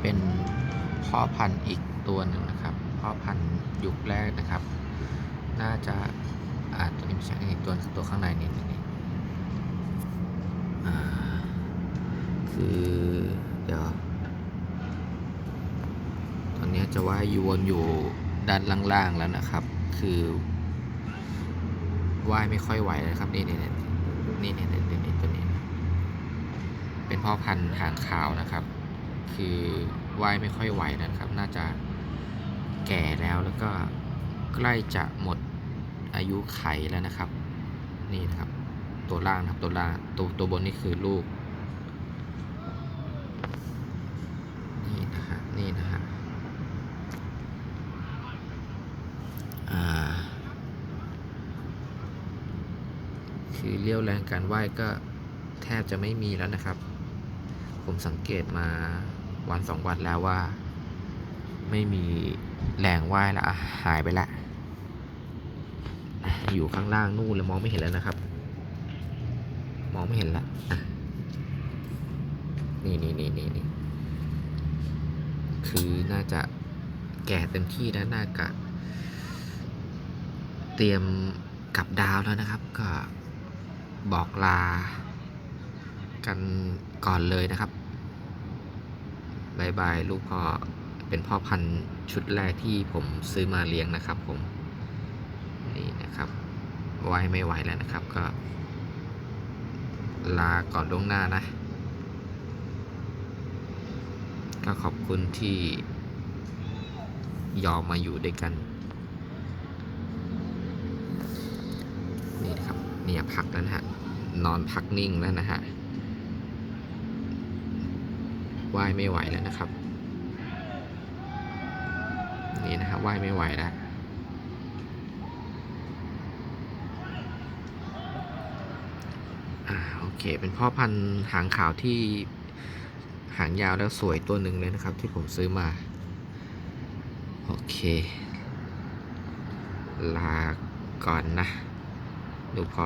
เป็นพ่อพันธุ์อีกตัวหนึ่งนะครับ พ่อพันธุ์ยุคแรกนะครับ น่าจะอ่าตัวนี้ไม่ใช่ตัวตัวข้างในนี่นี่นี่คือเดี๋ยวตอนนี้จะว่าอยวนอยู่ด้านล่างๆแล้วนะครับ คือว่ายไม่ค่อยไหวนะครับนี่นี่นี่นี่นี่ตัวนี้ เป็นพ่อพันธุ์หางขาวนะครับ คือว่ายไม่ค่อยไหวนะครับ น่าจะแก่แล้วแล้วก็ใกล้จะหมดอายุไขแล้วนะครับ นี่นะครับ ตัวล่างนะครับตัวล่างตัวตัวบนนี่คือลูก นี่นะฮะนี่นะฮะคือเรี่ยวแรงการว่ายก็แทบจะไม่มีแล้วนะครับ ผมสังเกตมาวันสองวันแล้วว่า ไม่มีแรงว่ายแล้วอะหายไปละอยู่ข้างล่างนู่นเลยมองไม่เห็นแล้วนะครับ มองไม่เห็นละอะนี่นี่นี่นี่นี่คือน่าจะแก่เต็มที่แล้วน่ากะเตรียมกลับดาวแล้วนะครับ ก็บอกลา กันก่อนเลยนะครับบายบายลูกพ่อเป็นพ่อพันธุ์ชุดแรกที่ผมซื้อมาเลี้ยงนะครับ ผมนี่นะครับไหวไม่ไหวแล้วนะครับ ก็ ลาก่อนล่วงหน้านะ ก็ขอบคุณที่ยอมมาอยู่ด้วยกัน นี่นะครับเนี่ยพักแล้วนะฮะนอนพักนิ่งแล้วนะฮะ ว่ายไม่ไหวแล้วนะครับ นี่นะครับว่ายไม่ไหวแล้วอ่าโอเค เป็นพ่อพันธุ์หางขาวที่หางยาวแล้วสวยตัวหนึ่งเลยนะครับ ที่ผมซื้อมา โอเค ลาก่อนนะ ดูพอ